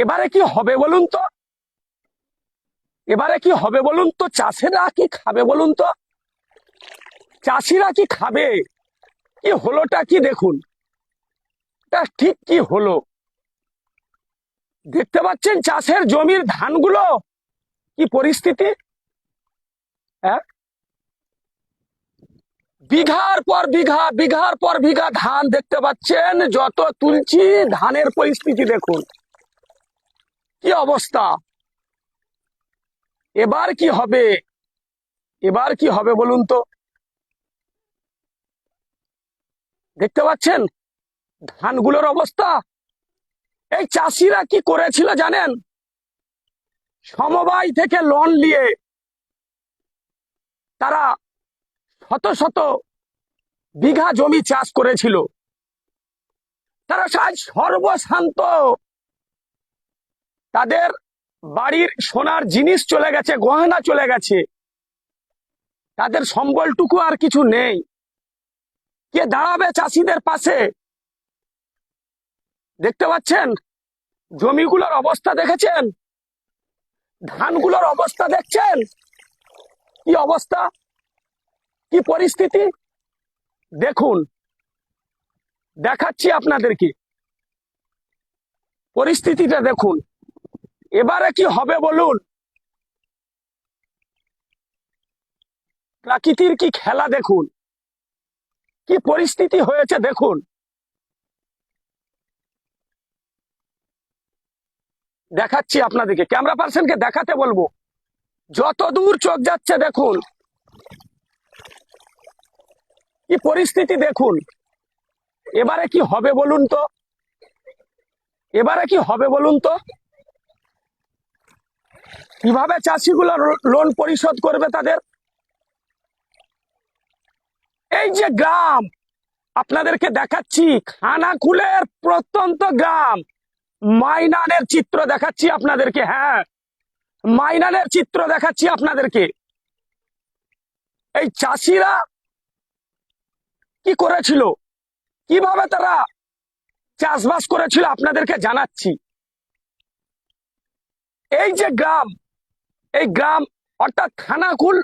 এবারে কি হবে বলুন তো? এবারে কি হবে বলুন তো? চাষিরা কি খাবে বলুন তো? চাষিরা কি খাবে? কি হলোটা কি দেখুন? তা ঠিক কি হলো? দেখতে পাচ্ছেন চাষের জমির ধানগুলো কি পরিস্থিতি? হ্যাঁ? বিঘার পর বিঘা, বিঘার পর বিঘা ধান দেখতে পাচ্ছেন, যত তুলছি, ধানের পরিস্থিতি দেখুন। কি অবস্থা? এবার কি হবে? এবার কি হবে বলুন তো? দেখতে পাচ্ছেন? ধানগুলোর অবস্থা? এই চাষিরা কি করেছিল জানেন? সমবায় থেকে লোন নিয়ে তারা শত শত বিঘা জমি চাষ করেছিল। তারা আজ সর্বশান্ত তাদের বাড়ির সোনার জিনিস চলে গেছে, গহনা চলে গেছে। তাদের সম্বলটুকু আর কিছু নেই। কে দাঁড়াবে চাষিদের পাশে? দেখতে পাচ্ছেন? জমিগুলোর অবস্থা দেখেছেন? ধানগুলোর অবস্থা দেখছেন? কি অবস্থা? কি পরিস্থিতি? দেখুন, দেখাচ্ছি আপনাদেরকে। পরিস্থিতিটা দেখুন। এবারে কি হবে বলুন? প্রাকৃতির কি খেলা দেখুন? কি পরিস্থিতি হয়েছে দেখুন। দেখাচ্ছি আপনাদেরকে ক্যামেরা পার্সনকে দেখাতে বলব। যত দূর চোখ যাচ্ছে দেখুন। কি পরিস্থিতি দেখুন। এবারে কি হবে বলুন তো? এবারে কি হবে বলুন তো? কীভাবে চাষিগুলো লোন পরিশোধ করবে তাদের? এই যে গ্রাম, আপনাদেরকে দেখাচ্ছি খানাকুলের প্রত্যন্ত গ্রাম। মাইনানের চিত্র দেখাচ্ছি আপনাদেরকে হ্যাঁ। মাইনানের চিত্র দেখাচ্ছি আপনাদেরকে। এই চাষিরা কি করেছিল? কীভাবে তারা চাষবাস করেছিল আপনাদেরকে জানাচ্ছি। এই যে গ্রাম, এই গ্রাম অর্থাৎ খানাকুল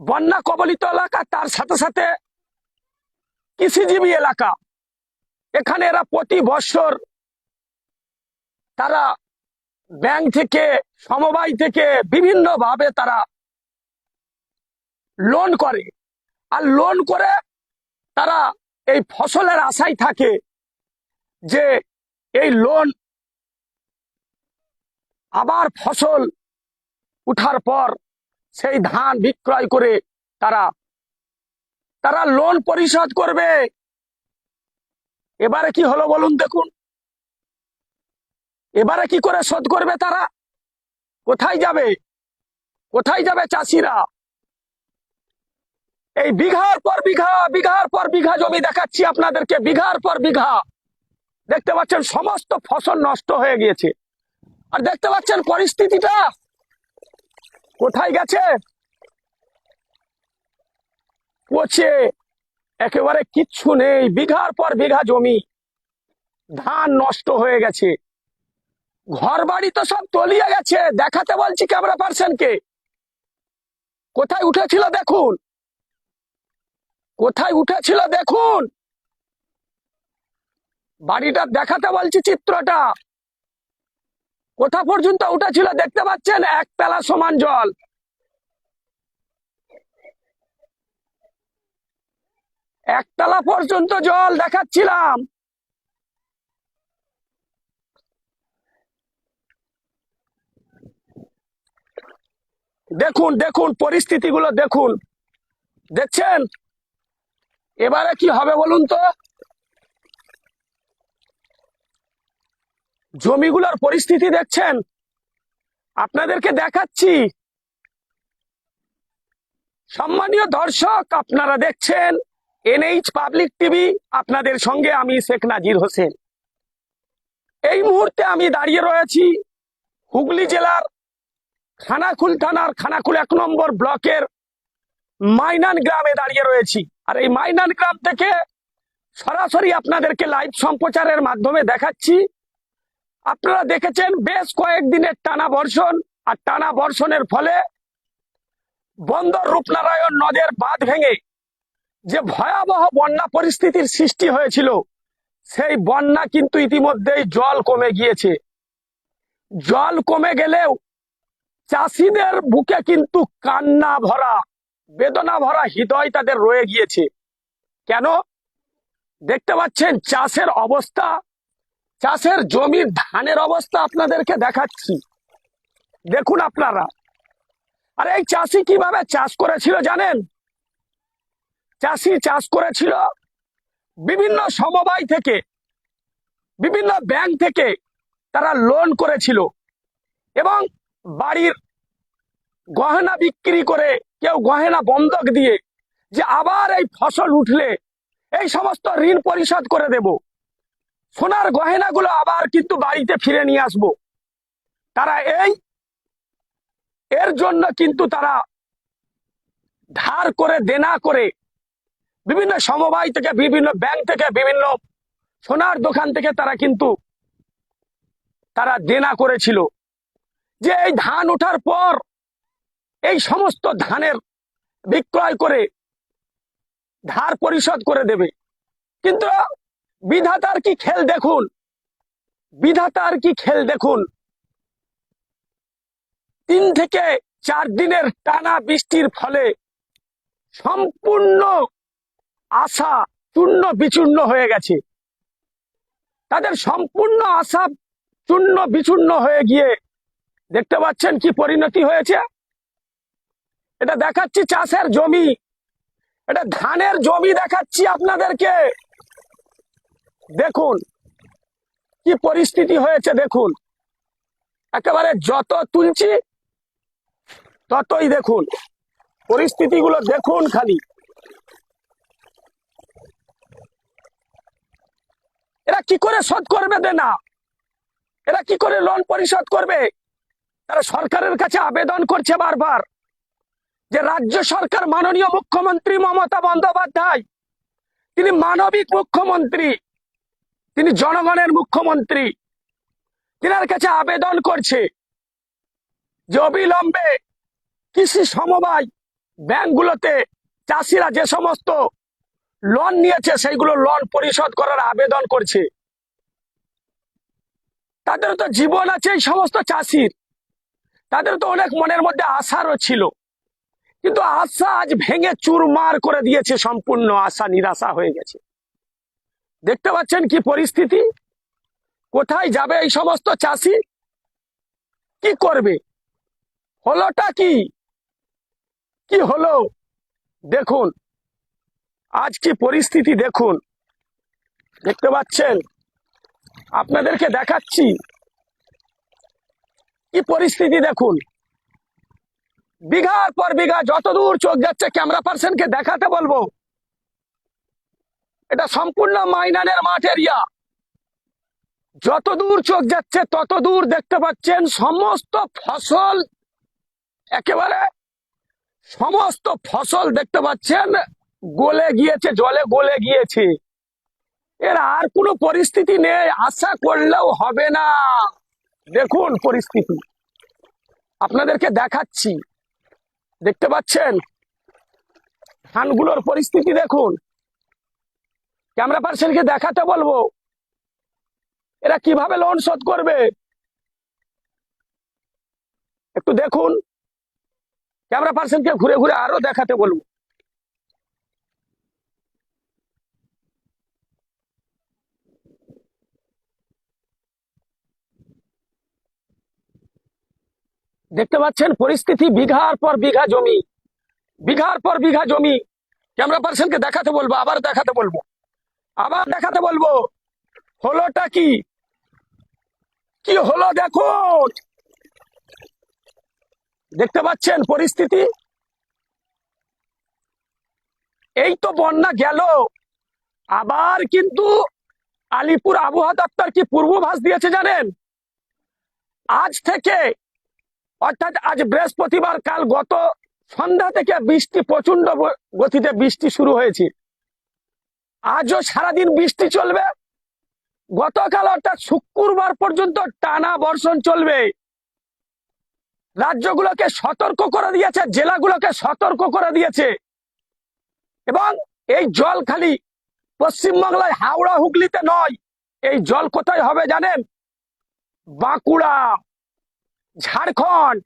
বন্যা কবলিত এলাকা, তার সাথে সাথে কৃষিজীবী এলাকা। এখানে এরা প্রতি বছর তারা ব্যাংক থেকে, সমবায় থেকে বিভিন্ন ভাবে তারা লোন করে। আর লোন করে তারা এই ফসলের আশায় থাকে যে এই লোন আবার ফসল উঠার পর সেই ধান বিক্রয় করে তারা তারা লোন পরিশোধ করবে। এবারে কি হলো বলুন দেখুন। এবারে কি করে শোধ করবে তারা? কোথায় যাবে? কোথায় যাবে চাষিরা? এই বিঘার পর বিঘা, বিঘার পর বিঘা জমি দেখাচ্ছি আপনাদেরকে। বিঘার পর বিঘা। দেখতে পাচ্ছেন সমস্ত ফসল নষ্ট হয়ে গিয়েছে। আর দেখতে পাচ্ছেন পরিস্থিতিটা? কোথায় গেছে? পচে, একেবারে কিচ্ছু নেই, বিঘার পর বিঘা জমি। ধান নষ্ট হয়ে গেছে। ঘর বাড়ি তো সব তলিয়ে গেছে, দেখাতে বলছি ক্যামেরা পার্সনকে কোথায় উঠেছিল দেখুন। কোথায় উঠেছিল দেখুন। বাড়িটা দেখাতে বলছি চিত্রটা। কোথা পর্যন্ত উঠেছিল দেখতে পাচ্ছেন? একতলা সমান জল। একতলা পর্যন্ত জল দেখাচ্ছিলাম। দেখুন দেখুন, পরিস্থিতিগুলো দেখুন। দেখছেন? এবারে কি হবে বলুন তো? জমিগুলোর পরিস্থিতি দেখছেন? আপনাদেরকে দেখাচ্ছি। সম্মানীয় দর্শক, আপনারা দেখছেন এনএইচ পাবলিক টিভি, আপনাদের সঙ্গে আমি শেখ নাজির হোসেন। এই মুহূর্তে আমি দাঁড়িয়ে রয়েছি হুগলি জেলার খানাকুল থানার খানাকুল এক নম্বর ব্লকের মাইনান গ্রামে দাঁড়িয়ে রয়েছি। আর এই মাইনান গ্রাম থেকে সরাসরি আপনাদেরকে লাইভ সম্প্রচারের মাধ্যমে দেখাচ্ছি। আপনারা দেখেছেন বেশ কয়েকদিনের টানা বর্ষণ, আর টানা বর্ষণের ফলে বন্দর রূপনারায়ণ নদের বাঁধ ভেঙে যে ভয়াবহ বন্যা পরিস্থিতির সৃষ্টি হয়েছিল, সেই বন্যা কিন্তু ইতিমধ্যেই জল কমে গিয়েছে। জল কমে গেলেও চাষিদের বুকে কিন্তু কান্না ভরা, বেদনা ভরা হৃদয় তাদের রয়ে গিয়েছে। কেন? দেখতে পাচ্ছেন চাষের অবস্থা চাষের জমির ধানের অবস্থা আপনাদেরকে দেখাচ্ছি। দেখুন আপনারা। আর এই চাষি কীভাবে চাষ করেছিল জানেন? চাষি চাষ করেছিল বিভিন্ন সমবায় থেকে, বিভিন্ন ব্যাংক থেকে তারা লোন করেছিল এবং বাড়ির গহনা বিক্রি করে, কেউ গহনা বন্ধক দিয়ে যে আবার এই ফসল উঠলে এই সমস্ত ঋণ পরিশোধ করে দেব। সোনার গহেনাগুলো আবার কিন্তু বাড়িতে ফিরে নিয়ে আসব। তারা এই, এর জন্য কিন্তু তারা ধার করে, দেনা করে বিভিন্ন সমবায় থেকে, বিভিন্ন ব্যাংক থেকে, বিভিন্ন সোনার দোকান থেকে তারা কিন্তু তারা দেনা করেছিল। যে এই ধান ওঠার পর এই সমস্ত ধানের বিক্রয় করে ধার পরিশোধ করে দেবে। কিন্তু বিধাতার কি খেল দেখুন? বিধাতার কি খেল দেখুন? তিন থেকে চার দিনের টানা বৃষ্টির ফলে সম্পূর্ণ আশা চূর্ণ বিচূর্ণ হয়ে গেছে। তাদের সম্পূর্ণ আশা চূর্ণ বিচূর্ণ হয়ে গিয়ে দেখতে পাচ্ছেন কি পরিণতি হয়েছে? এটা দেখাচ্ছি চাষের জমি। এটা ধানের জমি দেখাচ্ছি আপনাদেরকে। দেখুন, কি পরিস্থিতি হয়েছে দেখুন। একেবারে যত তুলছি, ততই দেখুন। পরিস্থিতিগুলো দেখুন খালি। এরা কি করে শোধ করবে দেনা? এরা কি করে লোন পরিশোধ করবে? তারা সরকারের কাছে আবেদন করছে বারবার যে রাজ্য সরকার মাননীয় মুখ্যমন্ত্রী মমতা বন্দ্যোপাধ্যায়, তিনি মানবিক মুখ্যমন্ত্রী। তিনি জনগণের মুখ্যমন্ত্রী। তিনার কাছে আবেদন করছে যে অবিলম্বে কৃষি সমবায় ব্যাংকগুলোতে চাষিরা যে সমস্ত লোন নিয়েছে, সেইগুলো লোন পরিশোধ করার আবেদন করছে। তাদের তো জীবন আছে এই সমস্ত চাষির। তাদের তো অনেক মনের মধ্যে আশারও ছিল। কিন্তু আশা আজ ভেঙে চুরমার করে দিয়েছে, সম্পূর্ণ আশা নিরাশা হয়ে গেছে। দেখতে পাচ্ছেন কি পরিস্থিতি? কোথায় যাবে এই সমস্ত চাষি? কি করবে? হলোটা কি? কি হলো? দেখুন। আজ কি পরিস্থিতি দেখুন। দেখতে পাচ্ছেন? আপনাদেরকে দেখাচ্ছি। কি পরিস্থিতি দেখুন? বিঘার পর বিঘা যত দূর চোখ যাচ্ছে ক্যামেরা পার্সনকে দেখাতে বলব। এটা সম্পূর্ণ মাইনানের মাঠ এরিয়া যত দূর চোখ যাচ্ছে, তত দূর দেখতে পাচ্ছেন সমস্ত ফসল। একেবারে সমস্ত ফসল দেখতে পাচ্ছেন। গলে গিয়েছে, জলে গলে গিয়েছে। এর আর কোনো পরিস্থিতি নেই, আশা করলেও হবে না। দেখুন পরিস্থিতি। আপনাদেরকে দেখাচ্ছি। দেখতে পাচ্ছেন? ধানগুলোর পরিস্থিতি দেখুন। ক্যামেরা পার্সনকে দেখাতে বলব। এরা কীভাবে লোন শোধ করবে? একটু দেখুন। ক্যামেরা পার্সনকে ঘুরে ঘুরে আরও দেখাতে বলব। দেখতে পাচ্ছেন, পরিস্থিতি বিঘার পর বিঘা জমি। বিঘার পর বিঘা জমি। ক্যামেরা পার্সনকে দেখাতে বলব, আবার দেখাতে বলব। আবার দেখাতে বলব। হলোটা কি? কি হলো দেখুন দেখতে পাচ্ছেন পরিস্থিতি? এই তো বন্যা গেল। আবার কিন্তু আলিপুর আবহাওয়া দপ্তর কি পূর্বাভাস দিয়েছে জানেন? আজ থেকে, অর্থাৎ আজ বৃহস্পতিবার কাল গত সন্ধ্যা থেকে বৃষ্টি প্রচণ্ড গতিতে বৃষ্টি শুরু হয়েছে। আজও সারাদিন বৃষ্টি চলবে? গতকাল অর্থাৎ শুক্রবার পর্যন্ত টানা বর্ষণ চলবে। রাজ্যগুলোকে সতর্ক করে দিয়েছে, জেলাগুলোকে সতর্ক করে দিয়েছে। এবং এই জল খালি পশ্চিমবাংলায় হাওড়া, হুগলিতে নয়, এই জল কোথায় হবে জানেন? বাঁকুড়া, ঝাড়খণ্ড।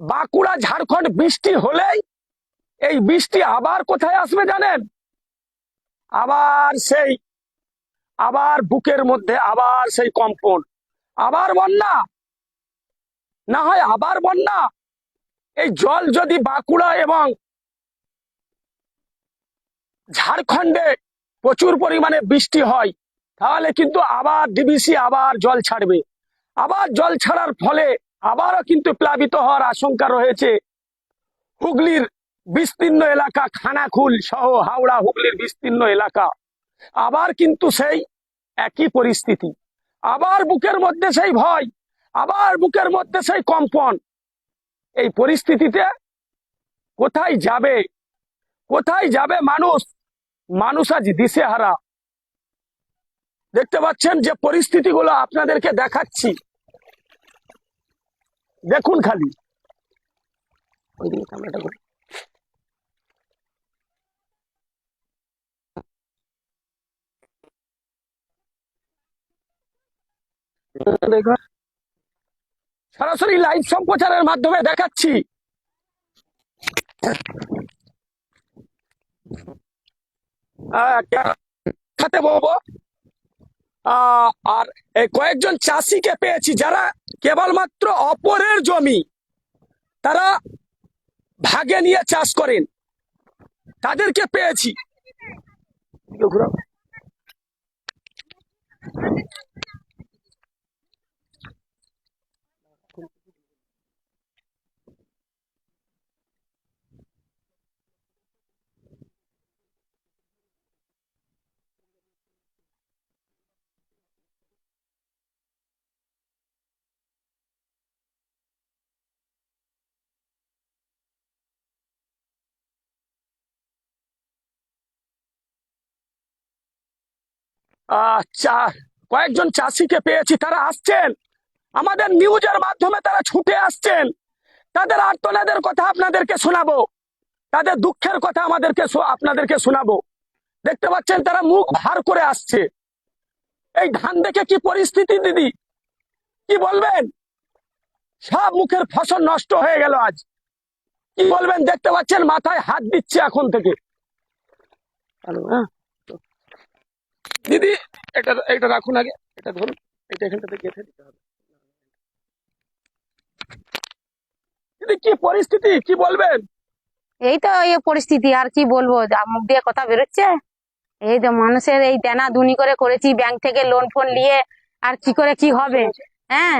বাঁকুড়া, ঝাড়খণ্ড বৃষ্টি হলেই এই বৃষ্টি আবার কোথায় আসবে জানেন? আবার সেই, আবার বুকের মধ্যে আবার সেই কম্পন, আবার বন্যা। না হয় আবার বন্যা। এই জল যদি বাঁকুড়া এবং ঝাড়খণ্ডে প্রচুর পরিমাণে বৃষ্টি হয়, তাহলে কিন্তু আবার ডিবিসি আবার জল ছাড়বে। আবার জল ছাড়ার ফলে আবারও কিন্তু প্লাবিত হওয়ার আশঙ্কা রয়েছে হুগলির বিস্তীর্ণ এলাকা খানাখুল সহ হাওড়া হুগলির বিস্তীর্ণ এলাকা। আবার কিন্তু সেই একই পরিস্থিতি। আবার বুকের মধ্যে সেই ভয়, আবার বুকের মধ্যে সেই কম্পন। এই পরিস্থিতিতে কোথায় যাবে কোথায় যাবে মানুষ? মানুষ আজ দিশেহারা। দেখতে পাচ্ছেন যে পরিস্থিতিগুলো আপনাদেরকে দেখাচ্ছি। দেখুন খালি। ওইদিকে ক্যামেরাটা সরাসরি লাইভ সম্প্রচারের মাধ্যমে দেখাচ্ছি। খাতে বলব। আর কয়েকজন চাষিকে পেয়েছি যারা কেবলমাত্র অপরের জমি, তারা ভাগে নিয়ে চাষ করেন। তাদেরকে পেয়েছি। চা- কয়েকজন চাষিকে পেয়েছি, তারা আসছেন। আমাদের নিউজের মাধ্যমে তারা ছুটে আসছেন। তাদের আর্তনাদের কথা আপনাদেরকে শোনাবো। তাদের দুঃখের কথা আমাদেরকে আপনাদেরকে শোনাবো। দেখতে পাচ্ছেন, তারা মুখ ভার করে আসছে। এই ধান দেখে কি পরিস্থিতি, দিদি? কি বলবেন? সব মুখের ফসল নষ্ট হয়ে গেল আজ। কি বলবেন? দেখতে পাচ্ছেন, মাথায় হাত দিচ্ছে এখন থেকে। হ্যাঁ। দিদি এটা এটা রাখুন আগে এটা ধরুন এটা এখানটাতে গেঁথে দিতে হবে। দিদি কি পরিস্থিতি? কি বলবেন? এই তো এই পরিস্থিতি আর কি বলব? মুখ দিয়ে কথা বেরোচ্ছে। এই তো মানুষের এই দেনা দুনি করে করেছি ব্যাংক থেকে লোন ফোন নিয়ে আর কি করে কি হবে? হ্যাঁ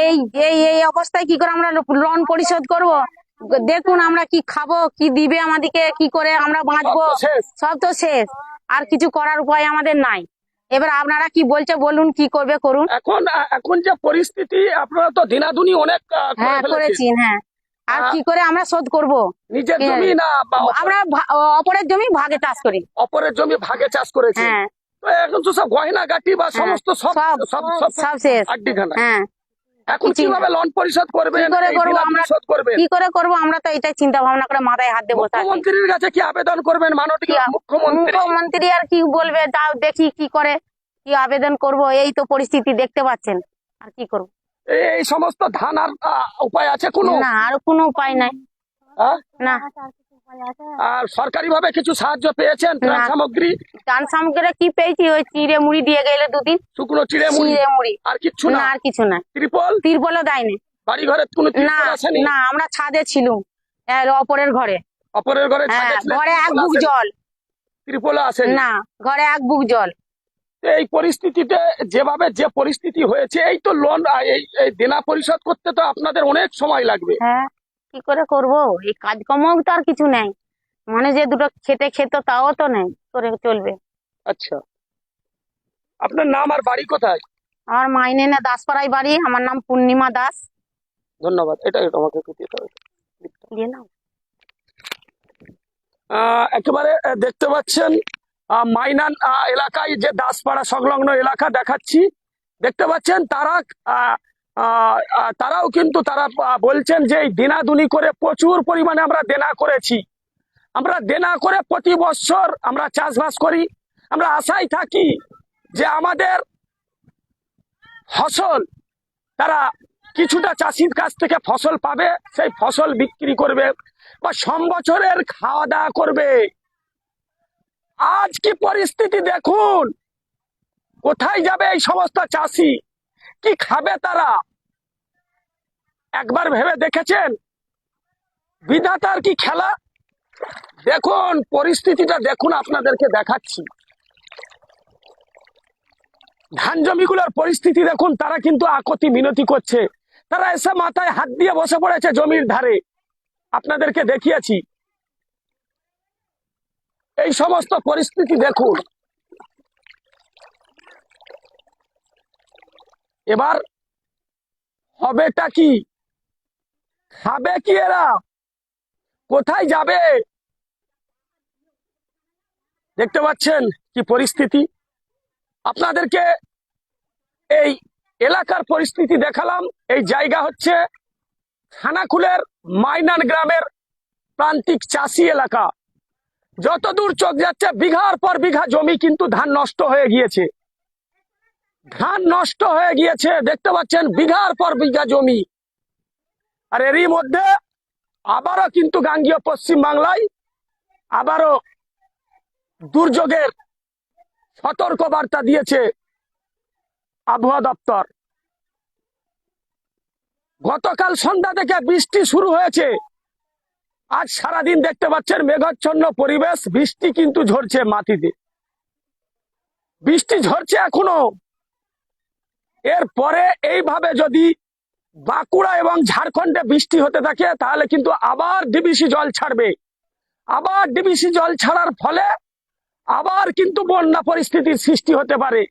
এই এই এই অবস্থায় কি করে আমরা লোন পরিশোধ করব? দেখুন আমরা কি খাব কি দিবে আমাদেরকে কি করে আমরা বাঁচবো? সব তো শেষ। আর কিছু করার উপায় আমাদের নাই। এবার আপনারা কি বলছে বলুন কি করবে করুন। এখন এখন যে পরিস্থিতি আপনারা তো দিনাদুনি অনেক হ্যাঁ ফেলেছেন। করেছি হ্যাঁ। আর কি করে আমরা শোধ করব? নিজের হ্যাঁ। জমি না আমরা অপরের জমি ভাগে চাষ করি। অপরের জমি ভাগে চাষ করেছি। হ্যাঁ। এখন তো সব গয়না গাটি বা সমস্ত সব সব সব সব সব শেষ। হ্যাঁ। এখন কীভাবে লোন পরিশোধ করবেন? কি করে করব আমরা? পরিশোধ করবেন? কি করে করব? আমরা তো এটাই চিন্তা ভাবনা করে মাথায় হাত মুখ্যমন্ত্রীর কাছে কি আবেদন করবেন? মাননীয় কি মুখ্যমন্ত্রী? মুখ্যমন্ত্রী আর কি বলবে? তাও দেখি কি করে কি আবেদন করব? এই তো পরিস্থিতি দেখতে পাচ্ছেন। আর কি করব? এই সমস্ত ধান আর উপায় আছে কোনো? না আর কোনো উপায় নাই? না। আর সরকারি ভাবে কিছু সাহায্য পেয়েছেন? ত্রাণ সামগ্রী? সামগ্রী কি পেয়েছি? ওই চিড়ে মুড়ি দিয়ে গেলে দুদিন। শুকনো চিড়ে মুড়ি? আর কিছু না? আর কিছু না। ত্রিপল? তিরপলও দেয়নি। বাড়ি ঘরে কোনো না না আমরা ছাদে ছিলুম এর অপরের ঘরে। অপরের ঘরে হ্যাঁ ঘরে এক বুক জল। ত্রিপল আসেনি? না ঘরে এক বুক জল। এই পরিস্থিতিতে যেভাবে যে পরিস্থিতি হয়েছে এই তো লোন এই এই দেনা পরিশোধ করতে তো আপনাদের অনেক সময় লাগবে। হ্যাঁ কি করে করব? এই কাজকর্ম তো আর কিছু নেই। মানে যে দুটো খেতে খেত তাও তো নেই করে চলবে। আচ্ছা। আপনার নাম আর বাড়ি কোথায়? আমার মাইনে না দাসপাড়ায় বাড়ি আমার নাম পূর্ণিমা দাস। ধন্যবাদ এটা আমাকে একটু দিতে হবে দিয়ে নাও। একেবারে দেখতে পাচ্ছেন মাইনান এলাকায় যে দাসপাড়া সংলগ্ন এলাকা দেখাচ্ছি। দেখতে পাচ্ছেন তারা তারাও কিন্তু তারা বলছেন যে দেনাদুনি করে প্রচুর পরিমাণে আমরা দেনা করেছি। আমরা দেনা করে প্রতি বছর আমরা চাষবাস করি। আমরা আশায় থাকি যে আমাদের ফসল, তারা কিছুটা চাষির কাছ থেকে ফসল পাবে, সেই ফসল বিক্রি করবে বা সম্বছরের খাওয়া দাওয়া করবে। আজ কি পরিস্থিতি দেখুন? কোথায় যাবে এই সমস্ত চাষি? কি খাবে তারা? একবার ভেবে দেখেছেন? বিধাতার কি খেলা? দেখুন, পরিস্থিতিটা দেখুন, আপনাদেরকে দেখাচ্ছি। ধান জমিগুলোর পরিস্থিতি দেখুন, তারা কিন্তু আকতি মিনতি করছে। তারা এসে মাথায় হাত দিয়ে বসে পড়েছে জমির ধারে। আপনাদেরকে দেখিয়েছি। এই সমস্ত পরিস্থিতি দেখুন। এবার হবেটা কি? খাবে কি এরা? কোথায় যাবে? দেখতে পাচ্ছেন কি পরিস্থিতি? আপনাদেরকে এই এলাকার পরিস্থিতি দেখালাম। এই জায়গা হচ্ছে খানাকুলের মাইনান গ্রামের প্রান্তিক চাষি এলাকা। যতদূর চোখ যাচ্ছে, বিঘার পর বিঘা জমি কিন্তু ধান নষ্ট হয়ে গিয়েছে। ধান নষ্ট হয়ে গিয়েছে। দেখতে পাচ্ছেন, বিঘার পর বিঘা জমি। আর এরই মধ্যে আবারও কিন্তু গাঙ্গীয় পশ্চিম বাংলায় আবারও দুর্যোগের সতর্ক বার্তা দিয়েছে আবহাওয়া দপ্তর। গতকাল সন্ধ্যা থেকে বৃষ্টি শুরু হয়েছে। আজ সারাদিন দেখতে পাচ্ছেন মেঘাচ্ছন্ন পরিবেশ, বৃষ্টি কিন্তু ঝরছে মাটিতে। বৃষ্টি ঝরছে এখনও। এরপরে এইভাবে যদি বাঁকুড়া এবং ঝাড়খণ্ডে বৃষ্টি হতে থাকে, তাহলে কিন্তু আবার ডিবিসি জল ছাড়বে। আবার ডিবিসি জল ছাড়ার ফলে আবার কিন্তু বন্যা পরিস্থিতির সৃষ্টি হতে পারে।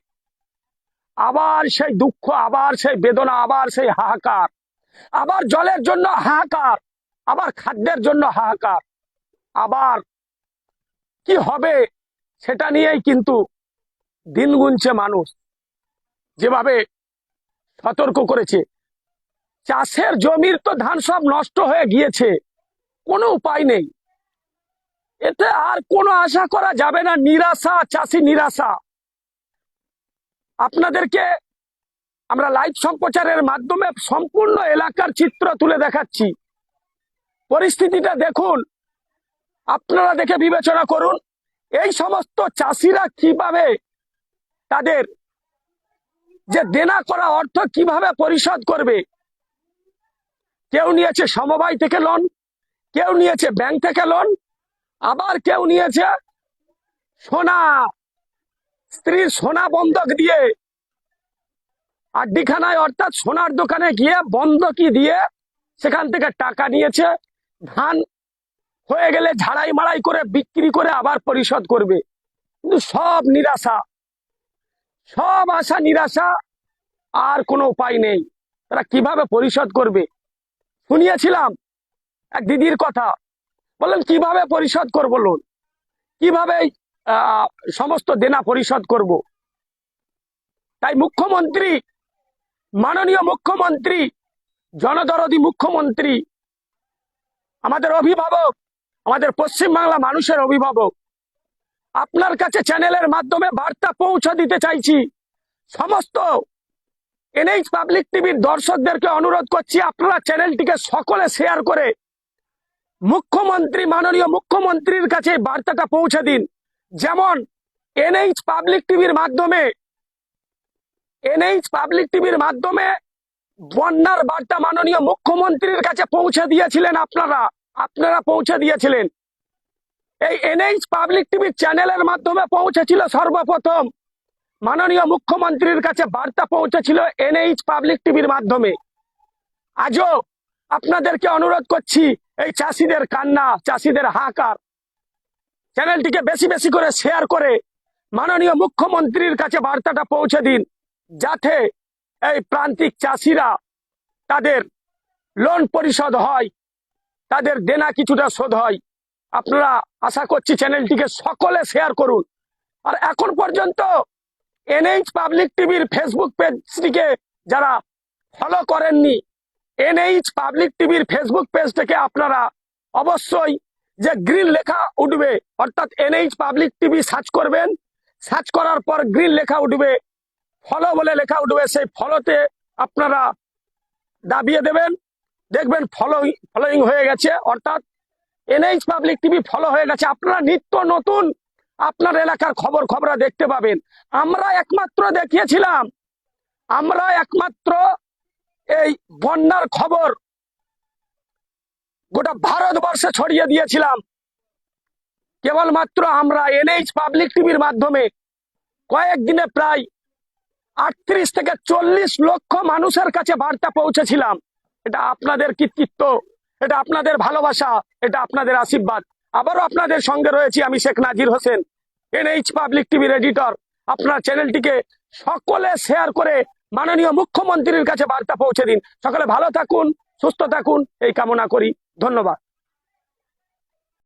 আবার সেই দুঃখ, আবার সেই বেদনা, আবার সেই হাহাকার। আবার জলের জন্য হাহাকার, আবার খাদ্যের জন্য হাহাকার। আবার কি হবে সেটা নিয়েই কিন্তু দিন গুনছে মানুষ। যেভাবে সতর্ক করেছে। চাষের জমির তো ধান সব নষ্ট হয়ে গিয়েছে। কোনো উপায় নেই। এতে আর কোনো আশা করা যাবে না। নিরাশা, চাষি নিরাশা। আপনাদেরকে আমরা লাইভ সম্প্রচারের মাধ্যমে সম্পূর্ণ এলাকার চিত্র তুলে দেখাচ্ছি। পরিস্থিতিটা দেখুন। আপনারা দেখে বিবেচনা করুন। এই সমস্ত চাষিরা কীভাবে তাদের যে দেনা করা অর্থ কীভাবে পরিশোধ করবে? কেউ নিয়েছে সমবায় থেকে লোন কেউ নিয়েছে ব্যাংক থেকে লোন আবার কেউ নিয়েছে সোনা স্ত্রীর সোনা বন্ধক দিয়ে। আড্ডিখানায় অর্থাৎ সোনার দোকানে গিয়ে বন্ধকি দিয়ে সেখান থেকে টাকা নিয়েছে, ধান হয়ে গেলে ঝাড়াই মাড়াই করে বিক্রি করে আবার পরিশোধ করবে। কিন্তু সব নিরাশা। সব আশা, নিরাশা, আর কোনো উপায় নেই। তারা কীভাবে পরিশোধ করবে? শুনিয়েছিলাম এক দিদির কথা। বললেন, কীভাবে পরিশোধ করব লোন? কীভাবে সমস্ত দেনা পরিশোধ করব? তাই মুখ্যমন্ত্রী, মাননীয় মুখ্যমন্ত্রী, জনদরদি মুখ্যমন্ত্রী, আমাদের অভিভাবক, আমাদের পশ্চিমবাংলা মানুষের অভিভাবক আপনার কাছে চ্যানেলের মাধ্যমে বার্তা পৌঁছে দিতে চাইছি। সমস্ত এনএইচ পাবলিক টিভির দর্শকদেরকে অনুরোধ করছি, আপনারা চ্যানেলটিকে সকলে শেয়ার করে মুখ্যমন্ত্রী, মাননীয় মুখ্যমন্ত্রীর কাছে বার্তাটা পৌঁছে দিন। যেমন এনএইচ পাবলিক টিভির মাধ্যমে, এনএইচ পাবলিক টিভির মাধ্যমে বন্যার বার্তা মাননীয় মুখ্যমন্ত্রীর কাছে পৌঁছে দিয়েছিলেন আপনারা। আপনারা পৌঁছে দিয়েছিলেন। এই এনএইচ পাবলিক টিভির চ্যানেলের মাধ্যমে পৌঁছেছিল সর্বপ্রথম। মাননীয় মুখ্যমন্ত্রীর কাছে বার্তা পৌঁছেছিল এনএইচ পাবলিক টিভির মাধ্যমে। আজও আপনাদেরকে অনুরোধ করছি, এই চাষিদের কান্না, চাষিদের হাহাকার। চ্যানেলটিকে বেশি বেশি করে শেয়ার করে মাননীয় মুখ্যমন্ত্রীর কাছে বার্তাটা পৌঁছে দিন, যাতে এই প্রান্তিক চাষিরা তাদের লোন পরিশোধ হয়, তাদের দেনা কিছুটা শোধ হয়। আপনারা আশা করছি চ্যানেলটিকে সকলে শেয়ার করুন। আর এখন পর্যন্ত এনএইচ পাবলিক টিভির ফেসবুক পেজটিকে যারা ফলো করেননি, এনএইচ পাবলিক টিভির ফেসবুক পেজটাকে আপনারা অবশ্যই যে গ্রিন লেখা উঠবে, অর্থাৎ এনএইচ পাবলিক টিভি সার্চ করবেন সার্চ করার পর গ্রিন লেখা উঠবে ফলো বলে লেখা উঠবে, সেই ফলোতে আপনারা দাবিয়ে দেবেন। দেখবেন ফলোইং ফলোইং হয়ে গেছে, অর্থাৎ এনএইচ পাবলিক টিভি ফলো হয়ে গেছে। আপনারা নিত্য নতুন আপনার এলাকার খবর খবরা দেখতে পাবেন। আমরা একমাত্র দেখিয়েছিলাম। আমরা একমাত্র এই বন্যার খবর গোটা ভারতবর্ষে ছড়িয়ে দিয়েছিলাম। কেবলমাত্র আমরা এনএইচ পাবলিক টিভির মাধ্যমে কয়েকদিনে প্রায় আটত্রিশ থেকে চল্লিশ লক্ষ মানুষের কাছে বার্তা পৌঁছেছিলাম। এটা আপনাদের কৃতিত্ব, এটা আপনাদের ভালোবাসা। এটা আপনাদের আশীর্বাদ। আবারও আপনাদের সঙ্গে রয়েছি আমি শেখ নাজির হোসেন এনএইচ পাবলিক টিভির এডিটর আপনার চ্যানেলটিকে সকলে শেয়ার করে মাননীয় মুখ্যমন্ত্রীর কাছে বার্তা পৌঁছে দিন। সকলে ভালো থাকুন, সুস্থ থাকুন, এই কামনা করি। ধন্যবাদ।